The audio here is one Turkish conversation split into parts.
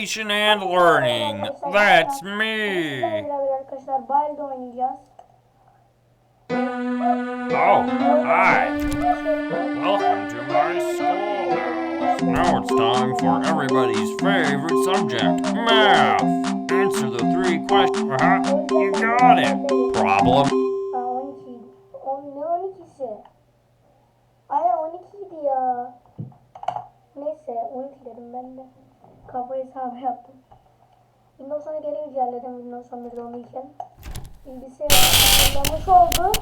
Education and learning. That's me. beraber arkadaşlar Baldi oynayacağız. Oh, hi. Welcome to my school. Now it's time for everybody's favorite subject, math. Answer the three questions. Uh-huh. You got it. Problem. 12 dedim ben de. Kafa hesabı yaptım. Windows 10'u geri güncelledim Windows 11'de onu iken. Bilgisayar kullanmış oldu.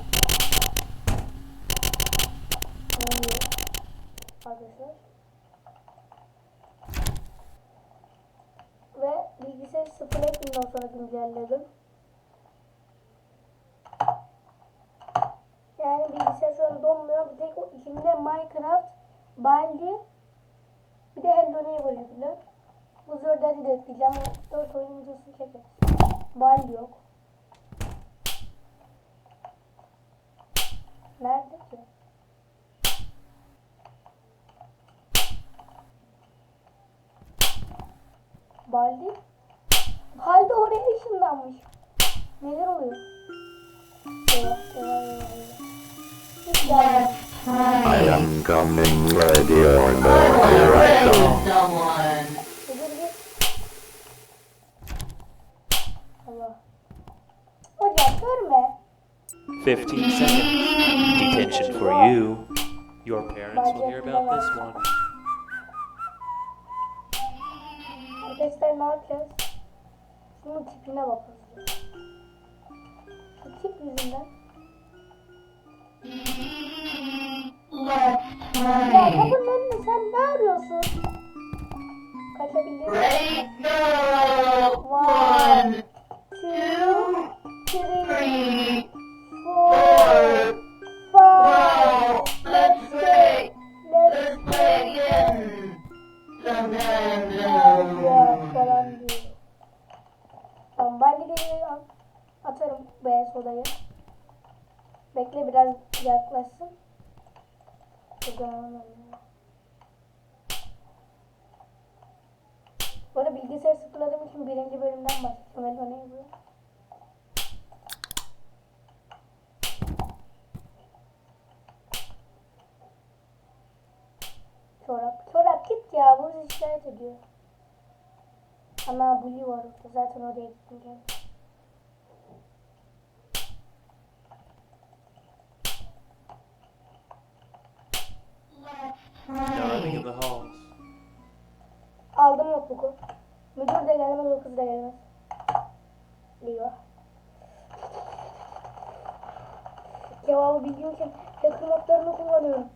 Oluyor. Arkadaşlar. Ve bilgisayar sıfırlayıp Windows 10'u güncelledim. Yani bilgisayar şu an donmuyor. Bir tek içinde Minecraft, Baldi, bir de Hello Neighbor yüklü. Bu Zor Daddy de ekleyeceğim. O 4 oyun videosunu çekeriz. Baldi yok. Nerede ki? Baldi? Baldi oraya ışınlanmış. Neler oluyor? I am coming ready or no. Dur git. Allah. Hocam görme. 15 seconds. Detention for you. Your parents will hear about this one. Arkadaşlar ne yapacağız? Şunun tipine bakalım. Şu tip yüzünden. Ya kapının Mi? One, two, three, four, five. Let's play. Let's play again. Falan diyor. Tamam ben al- atarım beyaz odayı. Bekle biraz yaklaşsın. Buradan alalım. Bu arada bilgisayar sıfırladığım için birinci bölümden başlayacağım. Öyle o ne bu? Çorap. Çorap git ya. Bu bizi şikayet ediyor. Ana Bully var orada. Zaten oraya gittim halls. Aldım notebook'u. Müdür de gelmez, o kız da gelmez. Eyvah. Cevabı bildiğim için yakın notlarını kullanıyorum.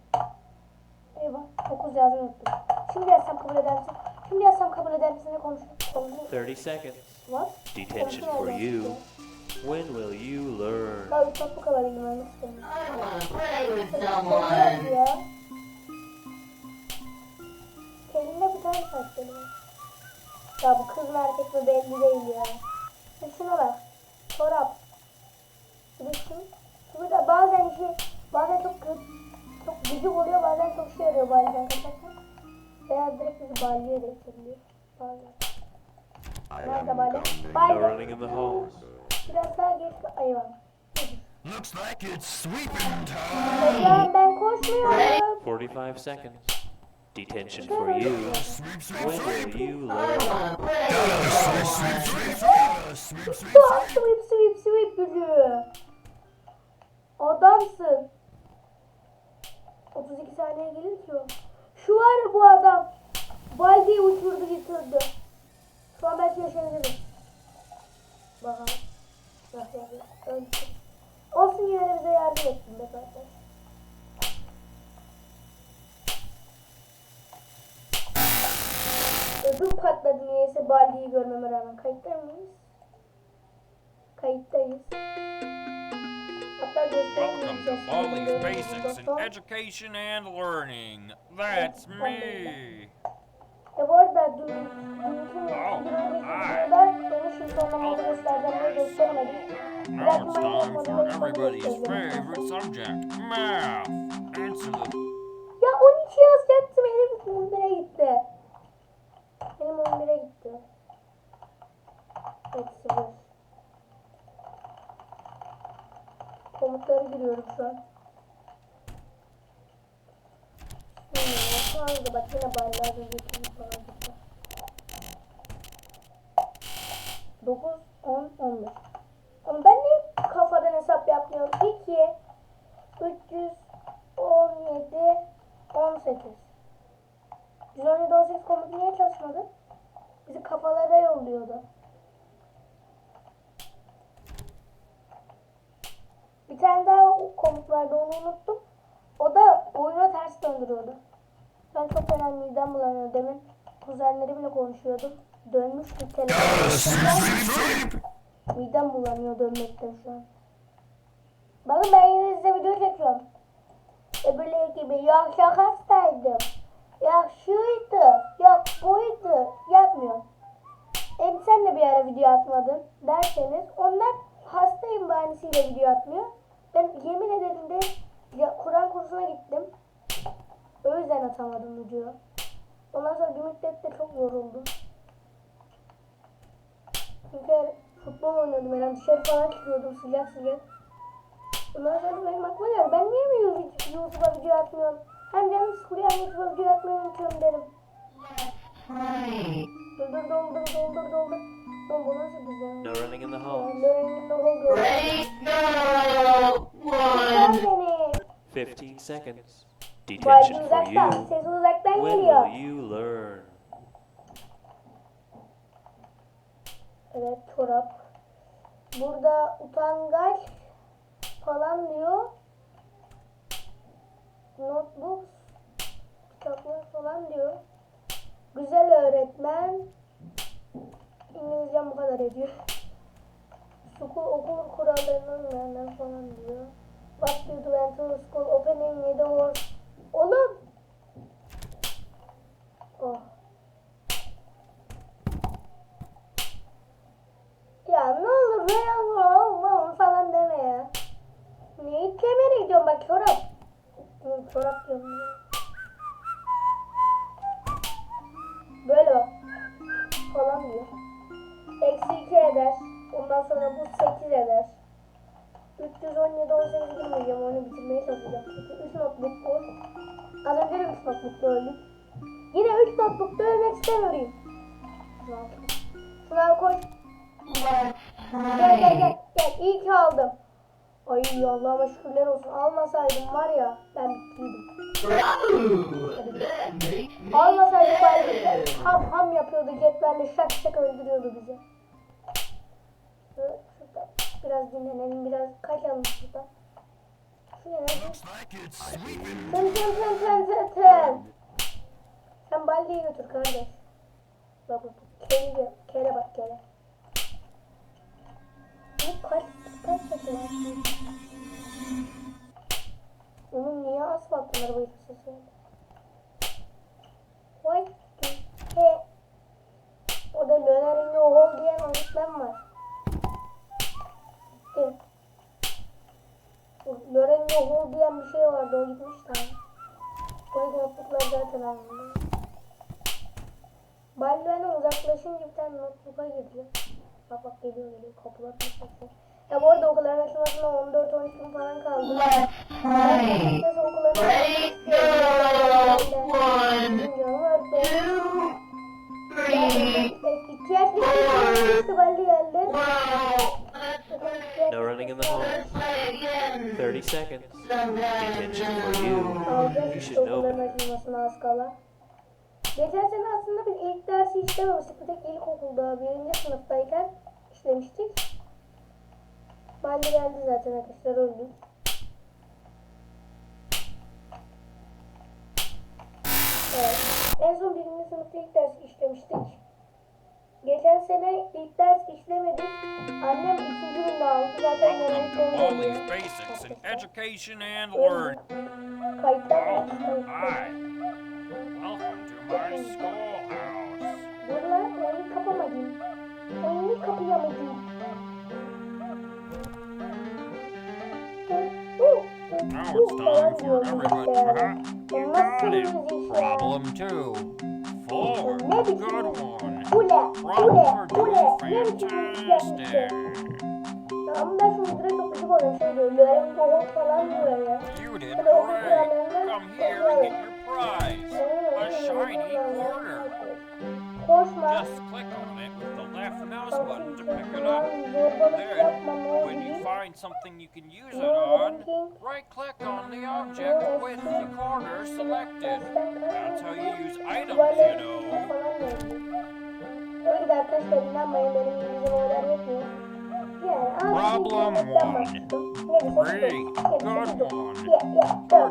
Eyvah. 9 yazmayı unuttum. Şimdi yazsam kabul eder misin? Şimdi yazsam kabul eder misin? Ne konuşuyor? Konuşuyor. 30 seconds. What? Detention for you. When will you learn? Ben 3 notebook alabildim. Ölmek istemiyorum. I wanna play with someone. ya. Kendinde bir tane saçları var. Ya bu kız mı erkek mi belli değil ya. Ya şuna bak. Çorap. Şu bir de bazen şey, bazen çok kötü, çok gıcık oluyor bazen çok şey yarıyor baliden kaçarken. Veya direkt bizi balya değiştiriliyor. Bazen. Nerede the halls. Biraz daha geç. Eyvah. Looks like it's sweeping time. Ben koşmuyorum. 45 seconds. Detention for you. When will you Sweep, sweep. Sweep sweep. Adamsın. 32 saniye gelir ki o. Şu var ya bu adam. Baldi'yi uçurdu getirdi. Şu an belki yaşayabilirim. Bakalım. Yaşayabilirim. Olsun yine bize yardım ettin be zaten. Ödüm patladı niyeyse Baldi'yi görmeme rağmen. Kayıtta mıyız? Kayıttayız. Hatta Welcome to. Baldi's Basics in Education and Learning. That's me. E bu arada dün, dünkü videoda diye gösteremedim. Now it's time for everybody's favorite subject, math. Answer the Ya 12 yazacaktım elim 11'e gitti. Benim 11'e gitti. Evet sıfır. Komutları giriyorum şu an. Şimdi bak yine baylarda götürüp falan gitti. 9, 10, 11. konuşuyordum. Dönmüştü telefon. midem bulanıyor dönmekten şu an. Bakın ben yine size video çekiyorum. Öbürleri gibi yok çok hastaydım. Yok şuydu. Yok buydu. Yapmıyorum. Hem sen de bir ara video atmadın derseniz onlar hastayım bahanesiyle video atmıyor. Ben yemin ederim de Kur'an kursuna gittim. O yüzden atamadım video. Ondan sonra bir müddet de çok yoruldum. Çünkü futbol oynuyordum herhalde dışarı falan çıkıyordum sıcak sıcak. Ondan sonra benim aklıma geldi. Ben niye mi YouTube- YouTube'a video atmıyorum? Hem canım sıkılıyor hem YouTube'a video atmayı unutuyorum derim. Doldur doldur doldur doldur. Oğlum bu nasıl güzel? No running in the hall. Learning the whole girl. Ready, go. One. Sen beni. 15 seconds. Vay Detention for uzaktan. you. Ses uzaktan When geliyor. will you learn? Evet çorap. Burada utangaç falan diyor. Notebook kitaplar falan diyor. Güzel öğretmen. İngilizcem bu kadar ediyor. Okul, okul kurallarının uymayanlar falan diyor. What do you do school opening the doors? Oğlum. Oh. İstemiyorum. Şuna koy. Gel gel gel gel iyi ki aldım. Ay Allah'ıma şükürler olsun almasaydım var ya ben bittiydim. Almasaydım bari ham ham yapıyordu cetvelle şak şak öldürüyordu bizi. Şurada biraz dinlenelim biraz kaçalım şuradan. Şuraya? Tın tın tın tın tın tın. Baldeyi götür kardeş. Bak bak kere, kere bak kere. Bu kaç kaç var? Onun niye asfalt arabayı sesi var? Vay he. Orada Leonardo Hall diyen öğretmen var. Gitti. Lorenzo Hall diyen bir şey vardı o gitmiş tamam. Orada notebooklar zaten alındı. Ballerine uzaklaşınca bir tane notebook'a girdi. Bak bak geliyor geliyor kapılar kapatıyor. Ya bu arada okulların açılmasına 14-13 gün falan kaldı. Neyse okulların Ready, go. One, two, three, İki yaş geçti Balli geldi. go. No running in the hall. Play again. 30 seconds. Detention for you. You should know okulların better. açılmasına az kala. Geçen sene aslında biz ilk dersi işlememiştik. Bir tek ilkokulda birinci sınıftayken işlemiştik. Balli geldi zaten arkadaşlar öldü. Evet. En son birinci sınıfta ilk ders işlemiştik. Geçen sene ilk ders işlemedik. Annem ikinci günde aldı. Zaten yemeklerini Polly's veriyor. Basics in Education and Öldü. Learning. Kayıtlar Oyunu kapayamadım. Now it's time for everybody. Uh-huh. You got it. Problem two. Four. Good one. Ule, ule, Problem ule. two. Ne biçim Fantastic. yaptın? Ama ben şu müdüre çok gıcık oluyorum. Şey diyor, Lören Boğaz falan diyor ya. You did Hadi okul great. kurallarına Come here and get bakıyorum. your prize. Oyun A oynuyor, shiny oyun oynuyor. quarter. Koşma. Just click on it Then, yapma ne when you bileyim. find something you can use it on, bileyim. right click on the object with the corner selected. That's how you use items, you know. Problem one. Yedi, Good one.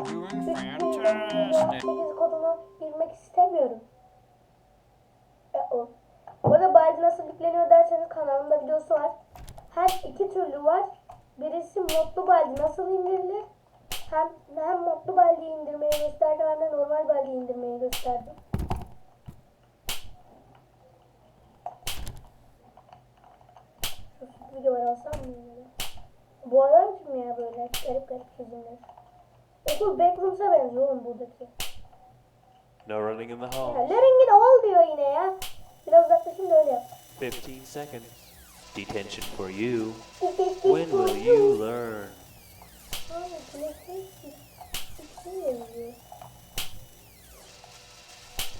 You're doing fantastic. kodunu girmek istemiyorum. O. Bu arada Baldi nasıl yükleniyor derseniz kanalımda videosu var. Hem iki türlü var. Birisi modlu Baldi nasıl indirilir. Hem, hem modlu Baldi indirmeyi gösterdim hem de normal Baldi indirmeyi gösterdim. Şu videoları alsam mı? Bu adam kim ya böyle garip garip çizimler. Okul Backrooms'a benziyor oğlum buradaki. No running in the Ya hall. Learning it all diyor yine ya. Biraz uzaklaşayım da öyle yap. 15 seconds. Detention for you. When will you learn?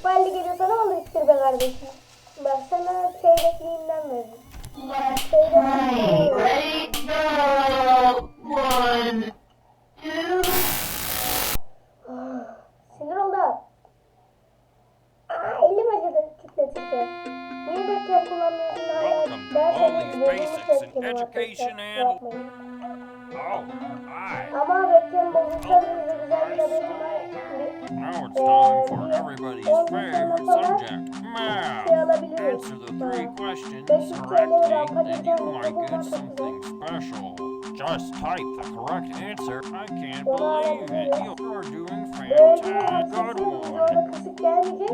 Baldi geliyorsa ne olur ittir be kardeşim. Bak sana çeyrekliğinden verdim. Left, right. Basics in webcam'im Education arkadaşlar, and- yapmayın. Oh, hi. Ama webcam bozulsa bize güzel bir haberim var. Bir- Now it's time for everybody's favorite subject, math. Şey alabilirim. Answer the three questions Beş yüz TL correctly, rampa and you geçen might mikrofon get çok güzel. something special. Just type the correct answer. I can't Onu believe it. alabiliriz. You're doing Böyle fantastic. Good sesim one. zorla kısık gelmeyecek.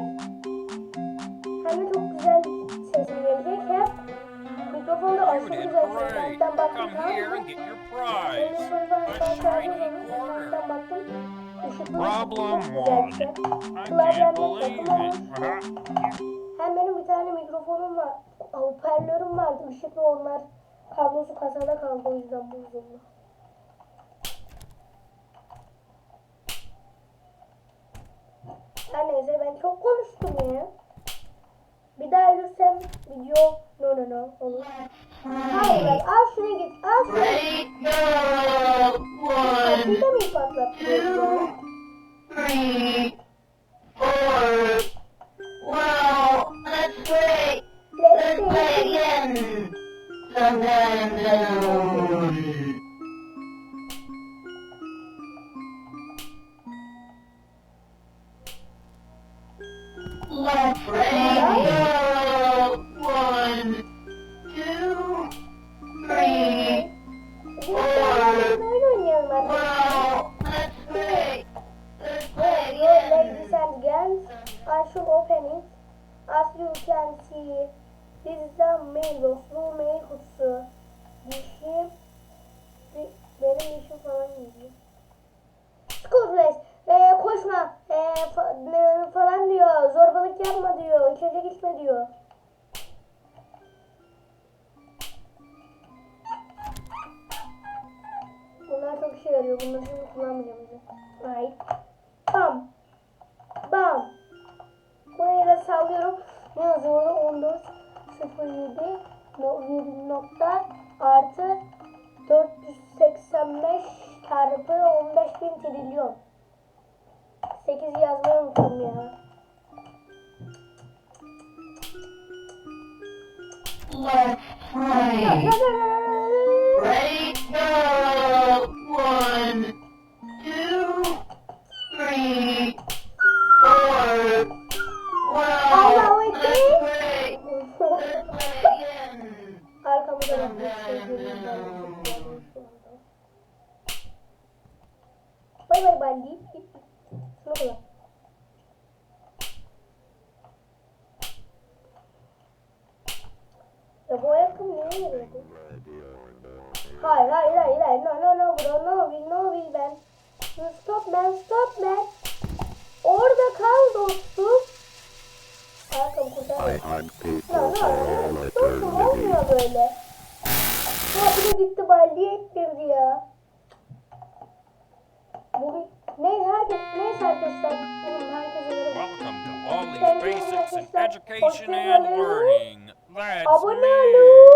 Hem de çok güzel sesim gelecek. Hem You aşırı güzel great. Alttan baktım tamam mı? Benim prize. mikrofonda A sen shiny şarjı quarter. Alttan baktım. Problem one. bir olmuş. Uh-huh. Hem benim bir tane mikrofonum var. Hoparlörüm vardı. Işıklı onlar. Kablosu kasada kaldı o yüzden bozuldu. Her neyse ben çok konuştum ya. Bir daha ölürsem video no no no olur. Hayır lan al şunu git al şunu. ready, go. One, Kapıyı da mı great. Let's play again. The mailbox. Bu mail kutusu. Dişim, di- benim dişim falan gidiyor. Schoolplace, ee, koşma, ee, fa- ne- falan diyor. Zorbalık yapma diyor. İçecek içme diyor. Bunlar çok işe yarıyor. Bunları şimdi 007 1 nokta artı 485 çarpı 15 bin trilyon. 8 yazmayı unuttum ya. Let's play. Ready, go, one. Kullan. Ya bu ayakkabı veriyordu? Hayır hayır hayır hayır no no no bro no will no will ben. Stop man stop man. Orada kal dostum. Ayakkabı kurtar. No no no. Dostum olmuyor böyle. Ha bir de gitti bay ittirdi ya. Bu neyse herkes neyse arkadaşlar. Bugün herkese merhaba. Welcome to you, Basics in. Education and. Learning. That's Abone olun.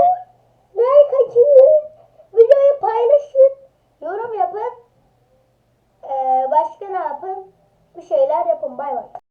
Like açın. Videoyu paylaşın. Yorum yapın. Ee, başka ne yapın? Bir şeyler yapın. Bay bay.